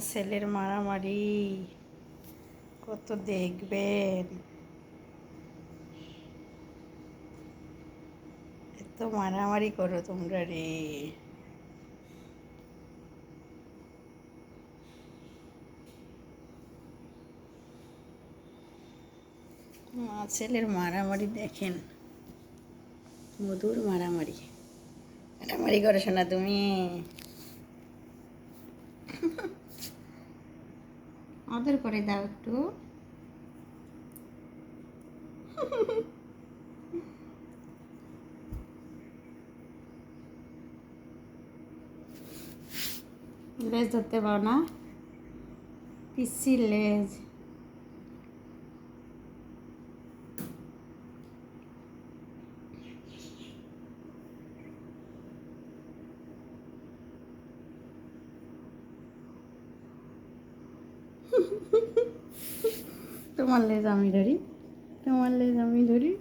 ছেলের মারামারি। কত দেখবেন। এত মারামারি করো তোমরা রে। মা, ছেলের মারামারি দেখেন। মধুর মারামারি। মারামারি করো শোনা তুমি। আদর করে দাও একটু। লেজ ধরতে পারো না? পিসির লেজ। তোমার লেজ আমি ধরি তোমার লেজ আমি ধরি।